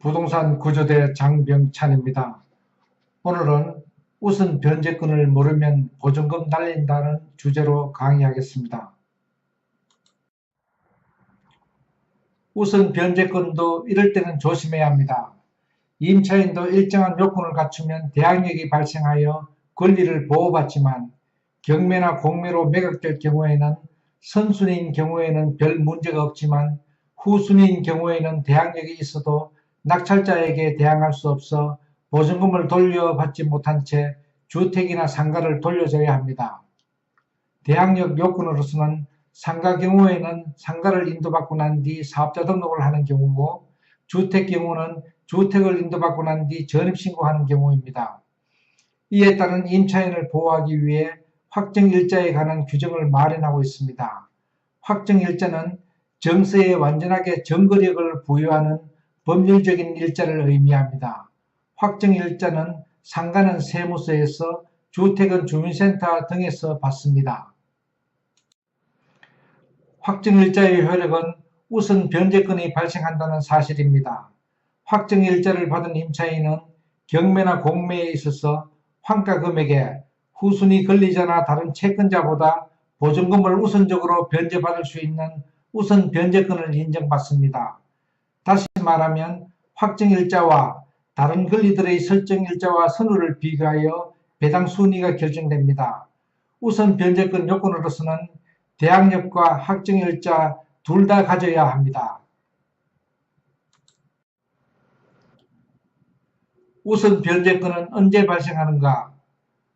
부동산 구조대 장병찬입니다. 오늘은 우선 변제권을 모르면 보증금 날린다는 주제로 강의하겠습니다. 우선 변제권도 이럴 때는 조심해야 합니다. 임차인도 일정한 요건을 갖추면 대항력이 발생하여 권리를 보호받지만 경매나 공매로 매각될 경우에는 선순위인 경우에는 별 문제가 없지만 후순위인 경우에는 대항력이 있어도 낙찰자에게 대항할 수 없어 보증금을 돌려받지 못한 채 주택이나 상가를 돌려줘야 합니다. 대항력 요건으로서는 상가 경우에는 상가를 인도받고 난 뒤 사업자 등록을 하는 경우고 주택 경우는 주택을 인도받고 난 뒤 전입신고하는 경우입니다. 이에 따른 임차인을 보호하기 위해 확정일자에 관한 규정을 마련하고 있습니다. 확정일자는 정서에 완전하게 정거력을 부여하는 법률적인 일자를 의미합니다. 확정 일자는 상가는 세무서에서 주택은 주민센터 등에서 받습니다. 확정일자의 효력은 우선 변제권이 발생한다는 사실입니다. 확정일자를 받은 임차인은 경매나 공매에 있어서 환가 금액에 후순위 권리자나 다른 채권자보다 보증금을 우선적으로 변제받을 수 있는 우선 변제권을 인정받습니다. 다시 말하면 확정일자와 다른 권리들의 설정일자와 선호를 비교하여 배당 순위가 결정됩니다. 우선 변제권 요건으로서는 대항력과 확정일자 둘 다 가져야 합니다. 우선 변제권은 언제 발생하는가?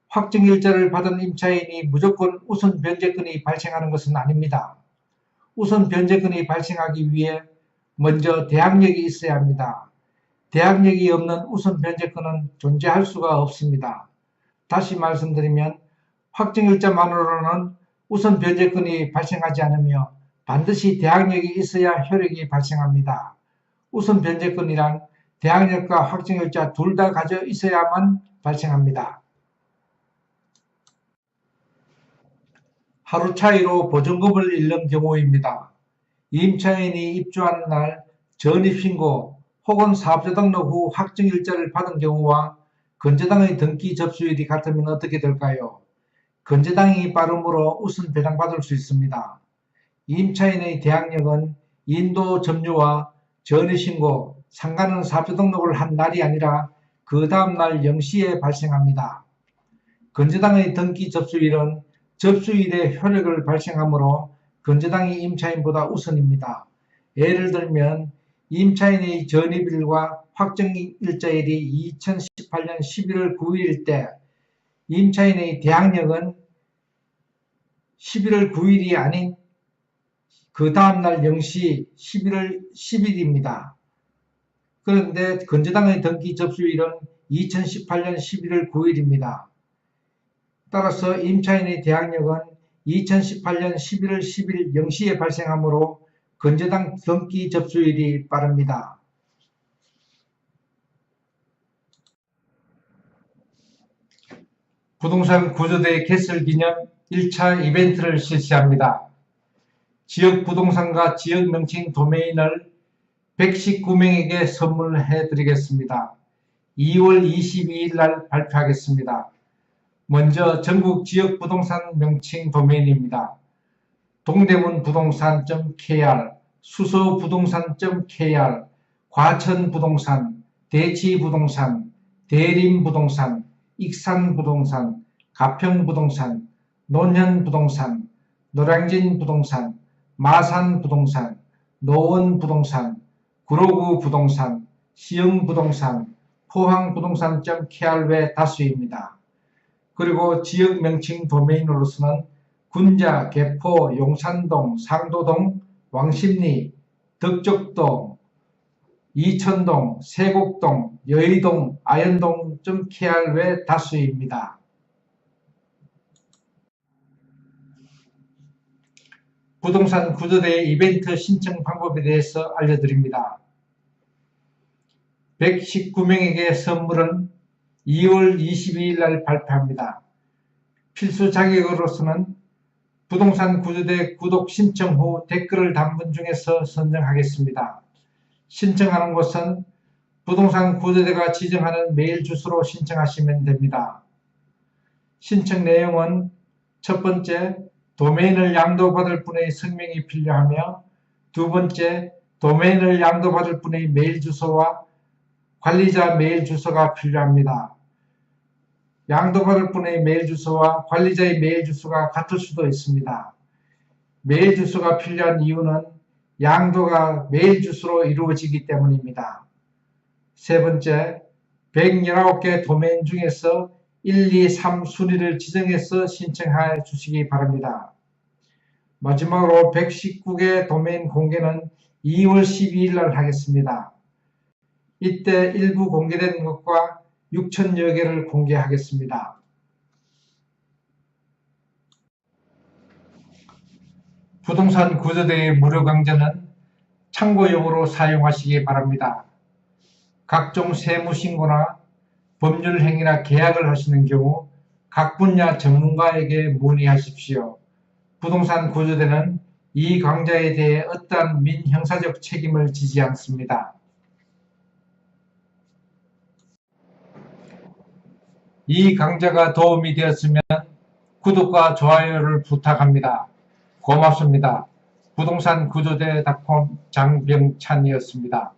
확정일자를 받은 임차인이 무조건 우선 변제권이 발생하는 것은 아닙니다. 우선 변제권이 발생하기 위해 먼저 대항력이 있어야 합니다. 대항력이 없는 우선 변제권은 존재할 수가 없습니다. 다시 말씀드리면 확정일자만으로는 우선 변제권이 발생하지 않으며 반드시 대항력이 있어야 효력이 발생합니다. 우선 변제권이란 대항력과 확정일자 둘 다 가져 있어야만 발생합니다. 하루 차이로 보증금을 잃는 경우입니다. 임차인이 입주하는 날 전입신고 혹은 사업자 등록 후 확정 일자를 받은 경우와 건재당의 등기 접수일이 같으면 어떻게 될까요? 건재당이 빠름으로 우선 배당받을 수 있습니다. 임차인의 대항력은 인도 점유와 전입신고, 상가는 사업자 등록을 한 날이 아니라 그 다음날 0시에 발생합니다. 건재당의 등기 접수일은 접수일에 효력을 발생하므로 건재당이 임차인보다 우선입니다. 예를 들면 임차인의 전입일과 확정일자일이 2018년 11월 9일일 때 임차인의 대항력은 11월 9일이 아닌 그 다음날 0시 11월 10일입니다. 그런데 건재당의 등기 접수일은 2018년 11월 9일입니다. 따라서 임차인의 대항력은 2018년 11월 10일 0시에 발생하므로 건재당 등기 접수일이 빠릅니다. 부동산 구조대 개설 기념 1차 이벤트를 실시합니다. 지역 부동산과 지역 명칭 도메인을 119명에게 선물해 드리겠습니다. 2월 22일 날 발표하겠습니다. 먼저 전국 지역 부동산 명칭 도메인입니다. 동대문 부동산.kr, 수서 부동산.kr, 과천 부동산, 대치 부동산, 대림 부동산, 익산 부동산, 가평 부동산, 논현 부동산, 노량진 부동산, 마산 부동산, 노원 부동산, 구로구 부동산, 시흥 부동산, 포항 부동산.kr 외 다수입니다. 그리고 지역 명칭 도메인으로서는 군자, 개포, 용산동, 상도동, 왕십리, 덕적동, 이천동, 세곡동, 여의동, 아현동.kr 외 다수입니다. 부동산 구조대 이벤트 신청 방법에 대해서 알려드립니다. 119명에게 선물은 2월 22일 날 발표합니다. 필수 자격으로서는 부동산 구조대 구독 신청 후 댓글을 담은 중에서 선정하겠습니다. 신청하는 곳은 부동산 구조대가 지정하는 메일 주소로 신청하시면 됩니다. 신청 내용은 첫 번째, 도메인을 양도받을 분의 성명이 필요하며 두 번째, 도메인을 양도받을 분의 메일 주소와 관리자 메일 주소가 필요합니다. 양도받을 분의 메일 주소와 관리자의 메일 주소가 같을 수도 있습니다. 메일 주소가 필요한 이유는 양도가 메일 주소로 이루어지기 때문입니다. 세 번째, 119개 도메인 중에서 1, 2, 3 순위를 지정해서 신청해 주시기 바랍니다. 마지막으로 119개 도메인 공개는 2월 12일 날 하겠습니다. 이때 일부 공개된 것과 6천여 개를 공개하겠습니다. 부동산 구조대의 무료 강좌는 참고용으로 사용하시기 바랍니다. 각종 세무신고나 법률행위나 계약을 하시는 경우 각 분야 전문가에게 문의하십시오. 부동산 구조대는 이 강좌에 대해 어떠한 민형사적 책임을 지지 않습니다. 이 강좌가 도움이 되었으면 구독과 좋아요를 부탁합니다. 고맙습니다. 부동산 구조대 닷컴 장병찬이었습니다.